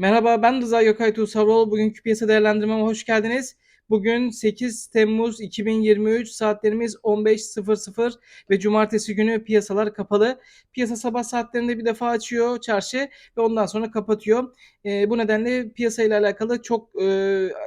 Merhaba, ben Rıza Gökay Tuğsavroğlu. Bugünkü piyasa değerlendirmeme hoş geldiniz. Bugün 8 Temmuz 2023 saatlerimiz 15.00 ve cumartesi günü piyasalar kapalı. Piyasa sabah saatlerinde bir defa açıyor çarşı ve ondan sonra kapatıyor. E, bu nedenle piyasayla alakalı çok e,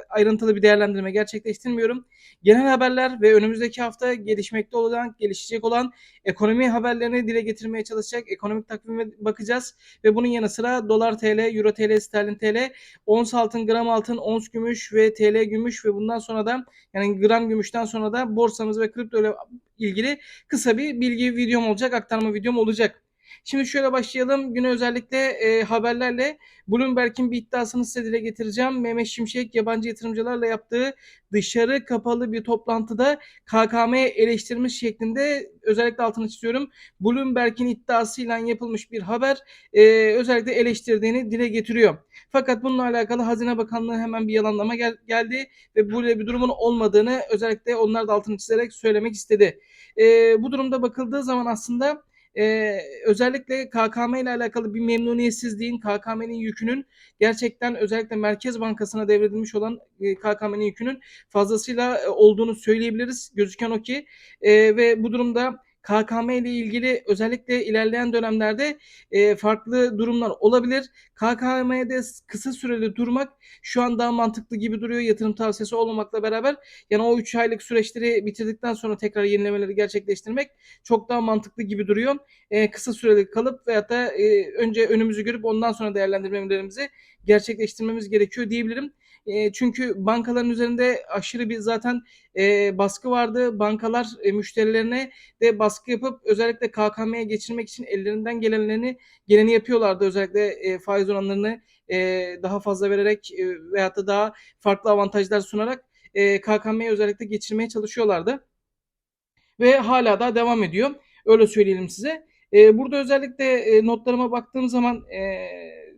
ayrıntılı bir değerlendirme gerçekleştirmiyorum. Genel haberler ve önümüzdeki hafta gelişmekte olan, gelişecek olan ekonomi haberlerini dile getirmeye çalışacak. Ekonomik takvime bakacağız ve bunun yanı sıra dolar TL, euro TL, sterlin TL, ons altın, gram altın, ons gümüş ve TL gümüş ve bundan sonra da yani gram gümüşten sonra da borsamız ve kripto ile ilgili kısa bir bilgi videom olacak, aktarma videom olacak. Şimdi şöyle başlayalım. Güne özellikle e, haberlerle Bloomberg'in bir iddiasını size dile getireceğim. Mehmet Şimşek yabancı yatırımcılarla yaptığı dışarı kapalı bir toplantıda KKM'ye eleştirmiş şeklinde özellikle altını çiziyorum. Bloomberg'in iddiasıyla yapılmış bir haber e, özellikle eleştirdiğini dile getiriyor. Fakat bununla alakalı Hazine Bakanlığı hemen bir yalanlama gel- geldi ve böyle bir durumun olmadığını özellikle onlar da altını çizerek söylemek istedi. E, bu durumda bakıldığı zaman aslında e, özellikle KKM ile alakalı bir memnuniyetsizliğin, KKM'nin yükünün gerçekten özellikle Merkez Bankası'na devredilmiş olan e, KKM'nin yükünün fazlasıyla e, olduğunu söyleyebiliriz. Gözüken o ki e, ve bu durumda KKM ile ilgili özellikle ilerleyen dönemlerde e, farklı durumlar olabilir. KKM'de kısa süreli durmak şu an daha mantıklı gibi duruyor yatırım tavsiyesi olmamakla beraber. Yani o 3 aylık süreçleri bitirdikten sonra tekrar yenilemeleri gerçekleştirmek çok daha mantıklı gibi duruyor. E, kısa süreli kalıp veyahut da e, önce önümüzü görüp ondan sonra değerlendirmelerimizi gerçekleştirmemiz gerekiyor diyebilirim. E, çünkü bankaların üzerinde aşırı bir zaten e, baskı vardı. Bankalar e, müşterilerine de baskı yapıp özellikle KKM'ye geçirmek için ellerinden gelenlerini geleni yapıyorlardı. Özellikle e, faiz oranlarını e, daha fazla vererek e, veyahut da daha farklı avantajlar sunarak e, KKM'ye özellikle geçirmeye çalışıyorlardı. Ve hala da devam ediyor. Öyle söyleyelim size. E, burada özellikle e, notlarıma baktığım zaman e,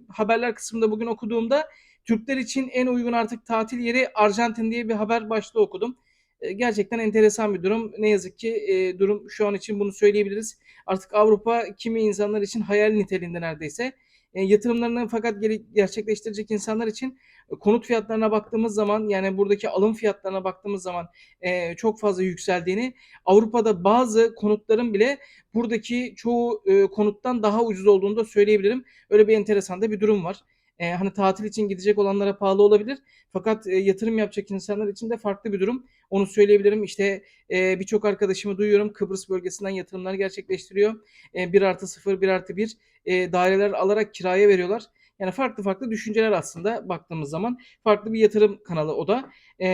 haberler kısmında bugün okuduğumda Türkler için en uygun artık tatil yeri Arjantin diye bir haber başlığı okudum. E, gerçekten enteresan bir durum. Ne yazık ki e, durum şu an için bunu söyleyebiliriz. Artık Avrupa kimi insanlar için hayal niteliğinde neredeyse. E, yatırımlarını fakat gerçekleştirecek insanlar için konut fiyatlarına baktığımız zaman yani buradaki alım fiyatlarına baktığımız zaman çok fazla yükseldiğini Avrupa'da bazı konutların bile buradaki çoğu konuttan daha ucuz olduğunu da söyleyebilirim. Öyle bir enteresan da bir durum var. E, hani tatil için gidecek olanlara pahalı olabilir. Fakat e, yatırım yapacak insanlar için de farklı bir durum. Onu söyleyebilirim. İşte e, birçok arkadaşımı duyuyorum. Kıbrıs bölgesinden yatırımlar gerçekleştiriyor. E, 1 artı 0, 1 artı 1 e, daireler alarak kiraya veriyorlar. Yani farklı farklı düşünceler aslında baktığımız zaman. Farklı bir yatırım kanalı o da. E,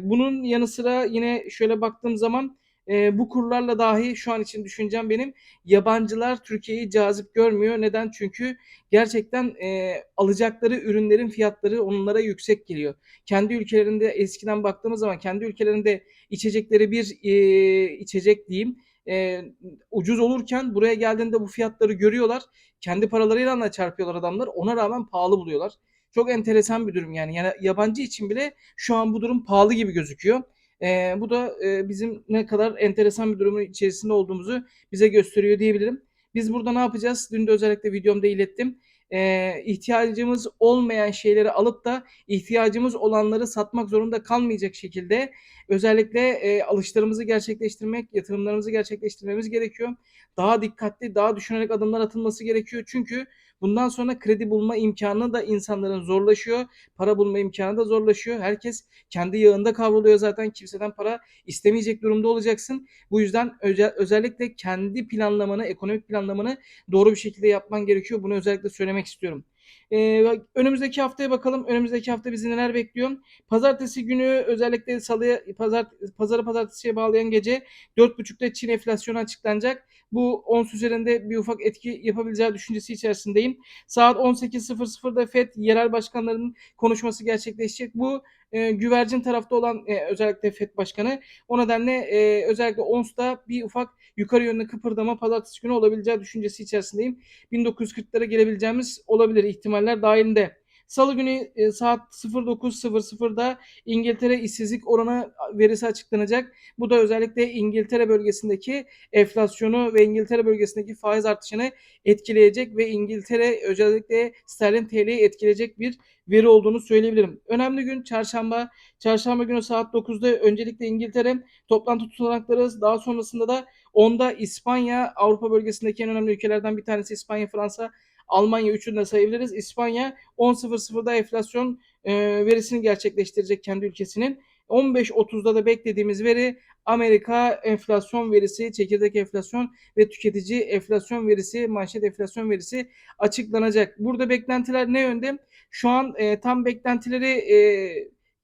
bunun yanı sıra yine şöyle baktığım zaman e, bu kurlarla dahi şu an için düşüncem benim yabancılar Türkiye'yi cazip görmüyor. Neden? Çünkü gerçekten e, alacakları ürünlerin fiyatları onlara yüksek geliyor. Kendi ülkelerinde eskiden baktığımız zaman kendi ülkelerinde içecekleri bir e, içecek diyeyim e, ucuz olurken buraya geldiğinde bu fiyatları görüyorlar. Kendi paralarıyla da çarpıyorlar adamlar. Ona rağmen pahalı buluyorlar. Çok enteresan bir durum yani. Yani yabancı için bile şu an bu durum pahalı gibi gözüküyor. E, bu da e, bizim ne kadar enteresan bir durumun içerisinde olduğumuzu bize gösteriyor diyebilirim. Biz burada ne yapacağız? Dün de özellikle videomda ilettim. E, ihtiyacımız olmayan şeyleri alıp da ihtiyacımız olanları satmak zorunda kalmayacak şekilde özellikle e, alışlarımızı gerçekleştirmek, yatırımlarımızı gerçekleştirmemiz gerekiyor. Daha dikkatli, daha düşünerek adımlar atılması gerekiyor. Çünkü Bundan sonra kredi bulma imkanı da insanların zorlaşıyor. Para bulma imkanı da zorlaşıyor. Herkes kendi yağında kavruluyor zaten. Kimseden para istemeyecek durumda olacaksın. Bu yüzden özellikle kendi planlamanı, ekonomik planlamanı doğru bir şekilde yapman gerekiyor. Bunu özellikle söylemek istiyorum. Ee, önümüzdeki haftaya bakalım. Önümüzdeki hafta bizi neler bekliyor? Pazartesi günü özellikle salıya pazar pazarı pazartesiye bağlayan gece 4.30'da Çin enflasyonu açıklanacak. Bu ons üzerinde bir ufak etki yapabileceği düşüncesi içerisindeyim. Saat 18.00'da FED yerel başkanlarının konuşması gerçekleşecek. Bu e, güvercin tarafta olan e, özellikle FED Başkanı. O nedenle e, özellikle ONS'ta bir ufak yukarı yönlü kıpırdama pazartesi günü olabileceği düşüncesi içerisindeyim. 1940'lara gelebileceğimiz olabilir ihtimaller dahilinde. Salı günü e, saat 09.00'da İngiltere işsizlik oranı verisi açıklanacak. Bu da özellikle İngiltere bölgesindeki enflasyonu ve İngiltere bölgesindeki faiz artışını etkileyecek ve İngiltere özellikle sterlin TL'yi etkileyecek bir veri olduğunu söyleyebilirim. Önemli gün çarşamba. Çarşamba günü saat 9'da öncelikle İngiltere toplantı tutanakları daha sonrasında da onda İspanya Avrupa bölgesindeki en önemli ülkelerden bir tanesi İspanya, Fransa, Almanya üçünü de sayabiliriz. İspanya 10.00'da enflasyon e, verisini gerçekleştirecek kendi ülkesinin. 15.30'da da beklediğimiz veri Amerika enflasyon verisi, çekirdek enflasyon ve tüketici enflasyon verisi, manşet enflasyon verisi açıklanacak. Burada beklentiler ne yönde? Şu an e, tam beklentileri e,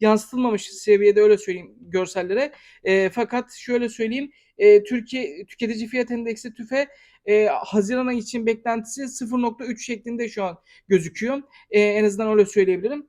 yansıtılmamış seviyede öyle söyleyeyim görsellere. E, fakat şöyle söyleyeyim e, Türkiye tüketici fiyat endeksi tüfe e, Haziran ayı için beklentisi 0.3 şeklinde şu an gözüküyor. E, en azından öyle söyleyebilirim.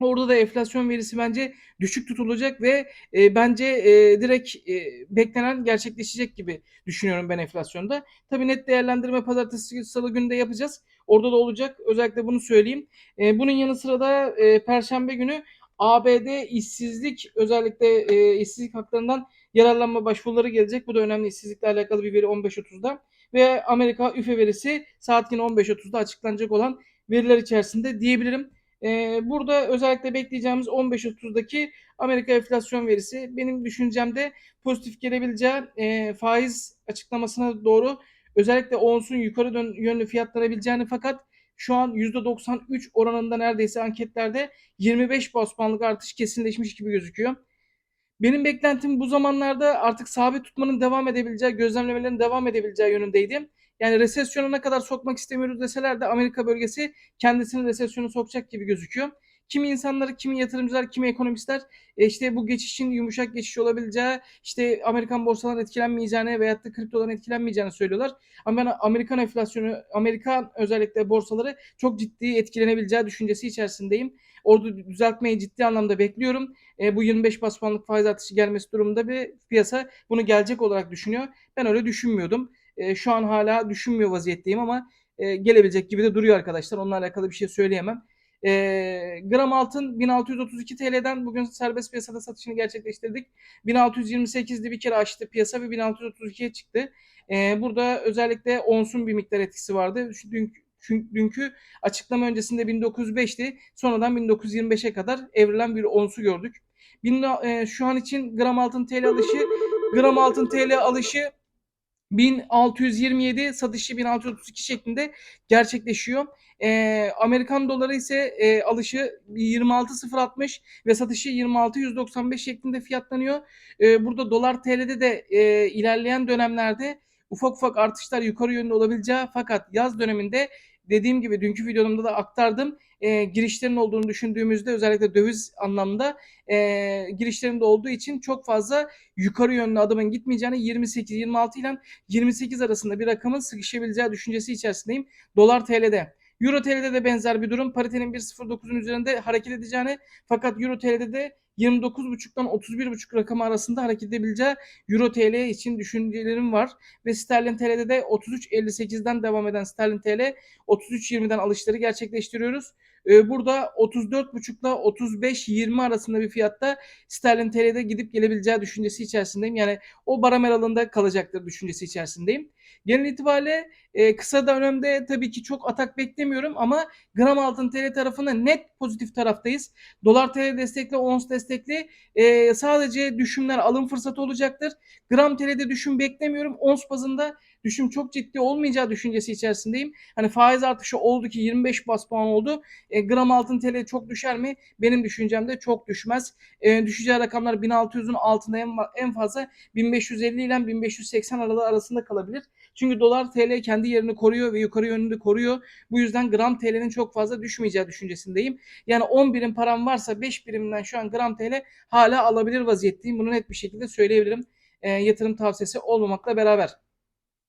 Orada da enflasyon verisi bence düşük tutulacak ve e, bence e, direkt e, beklenen gerçekleşecek gibi düşünüyorum ben enflasyonda. Tabii net değerlendirme pazartesi salı günde yapacağız. Orada da olacak. Özellikle bunu söyleyeyim. E, bunun yanı sıra da e, perşembe günü ABD işsizlik özellikle e, işsizlik haklarından yararlanma başvuruları gelecek. Bu da önemli işsizlikle alakalı bir veri 15.30'da. Ve Amerika üfe verisi saat yine 15.30'da açıklanacak olan veriler içerisinde diyebilirim. Ee, burada özellikle bekleyeceğimiz 15.30'daki Amerika enflasyon verisi benim düşüncemde pozitif gelebileceği e, faiz açıklamasına doğru özellikle onsun yukarı dön, yönlü fiyatlanabileceğini fakat şu an %93 oranında neredeyse anketlerde 25 bas artış kesinleşmiş gibi gözüküyor. Benim beklentim bu zamanlarda artık sabit tutmanın devam edebileceği, gözlemlemelerin devam edebileceği yönündeydi. Yani resesyona ne kadar sokmak istemiyoruz deseler de Amerika bölgesi kendisini resesyona sokacak gibi gözüküyor. Kimi insanlar, kimi yatırımcılar, kimi ekonomistler e, işte bu geçişin yumuşak geçiş olabileceği, işte Amerikan borsaların etkilenmeyeceğini veyahut da kriptoların etkilenmeyeceğini söylüyorlar. Ama ben Amerikan enflasyonu, Amerikan özellikle borsaları çok ciddi etkilenebileceği düşüncesi içerisindeyim. Orada düzeltmeyi ciddi anlamda bekliyorum. E, bu 25 bas faiz artışı gelmesi durumunda bir piyasa bunu gelecek olarak düşünüyor. Ben öyle düşünmüyordum. E, şu an hala düşünmüyor vaziyetteyim ama e, gelebilecek gibi de duruyor arkadaşlar. Onunla alakalı bir şey söyleyemem. E, gram altın 1632 TL'den bugün serbest piyasada satışını gerçekleştirdik. 1628'de bir kere açtı piyasa ve 1632'ye çıktı. E, burada özellikle onsun bir miktar etkisi vardı. Dünkü dünkü açıklama öncesinde 1905'ti. Sonradan 1925'e kadar evrilen bir onsu gördük. Bin, e, şu an için gram altın TL alışı gram altın TL alışı 1627 satışı 1632 şeklinde gerçekleşiyor. E, Amerikan doları ise e, alışı 26.060 ve satışı 26.195 şeklinde fiyatlanıyor. E, burada dolar TL'de de e, ilerleyen dönemlerde ufak ufak artışlar yukarı yönde olabileceği fakat yaz döneminde dediğim gibi dünkü videomda da aktardım. E, girişlerin olduğunu düşündüğümüzde özellikle döviz anlamda e, girişlerin de olduğu için çok fazla yukarı yönlü adımın gitmeyeceğini 28-26 ile 28 arasında bir rakamın sıkışabileceği düşüncesi içerisindeyim. Dolar TL'de. Euro TL'de de benzer bir durum. Paritenin 1.09'un üzerinde hareket edeceğini fakat Euro TL'de de 29.5'dan 31.5 rakamı arasında hareket edebileceği Euro TL için düşüncelerim var. Ve Sterlin TL'de de 33.58'den devam eden Sterlin TL 33.20'den alışları gerçekleştiriyoruz. Ee, burada 34.5 ile 35-20 arasında bir fiyatta sterlin TL'de gidip gelebileceği düşüncesi içerisindeyim. Yani o baram aralığında kalacaktır düşüncesi içerisindeyim. Genel itibariyle e, kısa dönemde tabii ki çok atak beklemiyorum ama gram altın TL tarafında net pozitif taraftayız. Dolar TL destekli, ons destekli e, sadece düşümler alım fırsatı olacaktır. Gram TL'de düşüm beklemiyorum. Ons bazında düşüm çok ciddi olmayacağı düşüncesi içerisindeyim. Hani faiz artışı oldu ki 25 bas puan oldu. E, gram altın TL çok düşer mi? Benim düşüncemde çok düşmez. E, düşeceği rakamlar 1600'ün altında en, en fazla 1550 ile 1580 aralığı arasında kalabilir. Çünkü dolar TL kendi yerini koruyor ve yukarı yönünde koruyor. Bu yüzden gram TL'nin çok fazla düşmeyeceği düşüncesindeyim. Yani 10 birim param varsa 5 birimden şu an gram TL hala alabilir vaziyetteyim. Bunu net bir şekilde söyleyebilirim. E, yatırım tavsiyesi olmamakla beraber.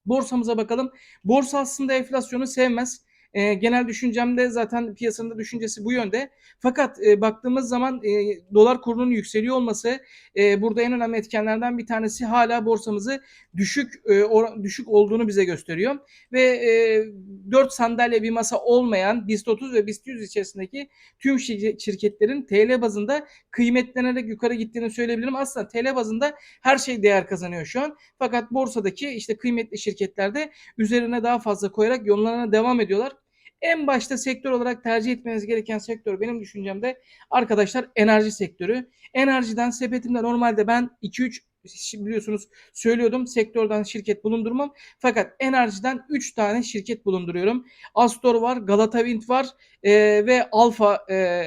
Borsamıza bakalım. Borsa aslında enflasyonu sevmez. E, genel düşüncemde zaten piyasanın düşüncesi bu yönde. Fakat e, baktığımız zaman e, dolar kurunun yükseliyor olması e, burada en önemli etkenlerden bir tanesi hala borsamızı düşük e, or- düşük olduğunu bize gösteriyor ve e, 4 sandalye bir masa olmayan BIST 30 ve BIST 100 içerisindeki tüm şir- şirketlerin TL bazında kıymetlenerek yukarı gittiğini söyleyebilirim. Aslında TL bazında her şey değer kazanıyor şu an. Fakat borsadaki işte kıymetli şirketlerde üzerine daha fazla koyarak yollarına devam ediyorlar. En başta sektör olarak tercih etmeniz gereken sektör benim düşüncemde arkadaşlar enerji sektörü. Enerjiden sepetimde normalde ben 2-3 biliyorsunuz söylüyordum sektörden şirket bulundurmam. Fakat enerjiden 3 tane şirket bulunduruyorum. Astor var, Galata Wind var e, ve Alfa e,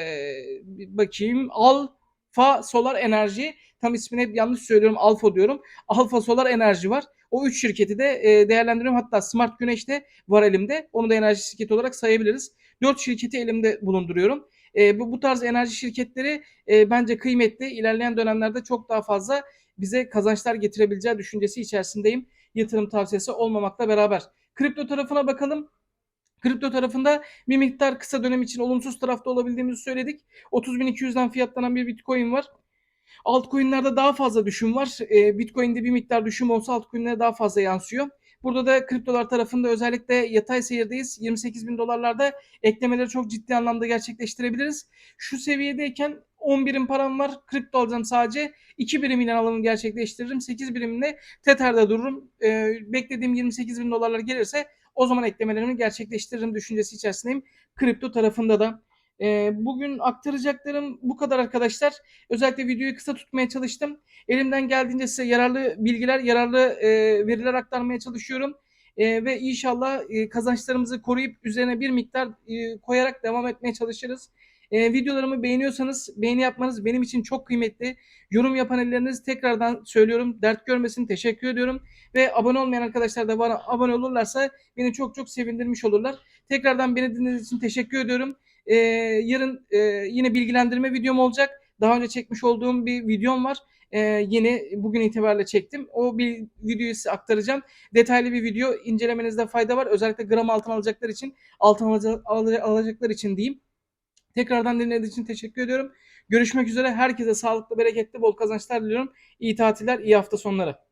bakayım Alfa Solar Enerji tam ismini hep yanlış söylüyorum Alfa diyorum. Alfa Solar Enerji var. O üç şirketi de e, değerlendiriyorum. Hatta Smart Güneş de var elimde. Onu da enerji şirketi olarak sayabiliriz. Dört şirketi elimde bulunduruyorum. E, bu, bu tarz enerji şirketleri e, bence kıymetli. İlerleyen dönemlerde çok daha fazla bize kazançlar getirebileceği düşüncesi içerisindeyim. Yatırım tavsiyesi olmamakla beraber. Kripto tarafına bakalım. Kripto tarafında bir miktar kısa dönem için olumsuz tarafta olabildiğimizi söyledik. 30.200'den fiyatlanan bir Bitcoin var. Altcoin'lerde daha fazla düşüm var. E, Bitcoin'de bir miktar düşüm olsa altcoin'lere daha fazla yansıyor. Burada da kriptolar tarafında özellikle yatay seyirdeyiz. 28 bin dolarlarda eklemeleri çok ciddi anlamda gerçekleştirebiliriz. Şu seviyedeyken 10 birim param var. Kripto alacağım sadece. 2 birim ile alımı gerçekleştiririm. 8 birimle Tether'da dururum. E, beklediğim 28 bin dolarlar gelirse o zaman eklemelerimi gerçekleştiririm düşüncesi içerisindeyim. Kripto tarafında da. E, bugün aktaracaklarım bu kadar arkadaşlar. Özellikle videoyu kısa tutmaya çalıştım. Elimden geldiğince size yararlı bilgiler, yararlı e, veriler aktarmaya çalışıyorum. E, ve inşallah e, kazançlarımızı koruyup üzerine bir miktar koyarak devam etmeye çalışırız. Videolarımı beğeniyorsanız beğeni yapmanız benim için çok kıymetli. Yorum yapan elleriniz tekrardan söylüyorum. Dert görmesin. Teşekkür ediyorum. Ve abone olmayan arkadaşlar da bana abone olurlarsa beni çok çok sevindirmiş olurlar. Tekrardan beni dinlediğiniz için teşekkür ediyorum. E, yarın e, yine bilgilendirme videom olacak. Daha önce çekmiş olduğum bir videom var. E, yeni bugün itibariyle çektim. O bir videoyu size aktaracağım. Detaylı bir video incelemenizde fayda var. Özellikle gram altın alacaklar için, altın alaca- alaca- alacaklar için diyeyim. Tekrardan dinlediğiniz için teşekkür ediyorum. Görüşmek üzere. Herkese sağlıklı, bereketli, bol kazançlar diliyorum. İyi tatiller, iyi hafta sonları.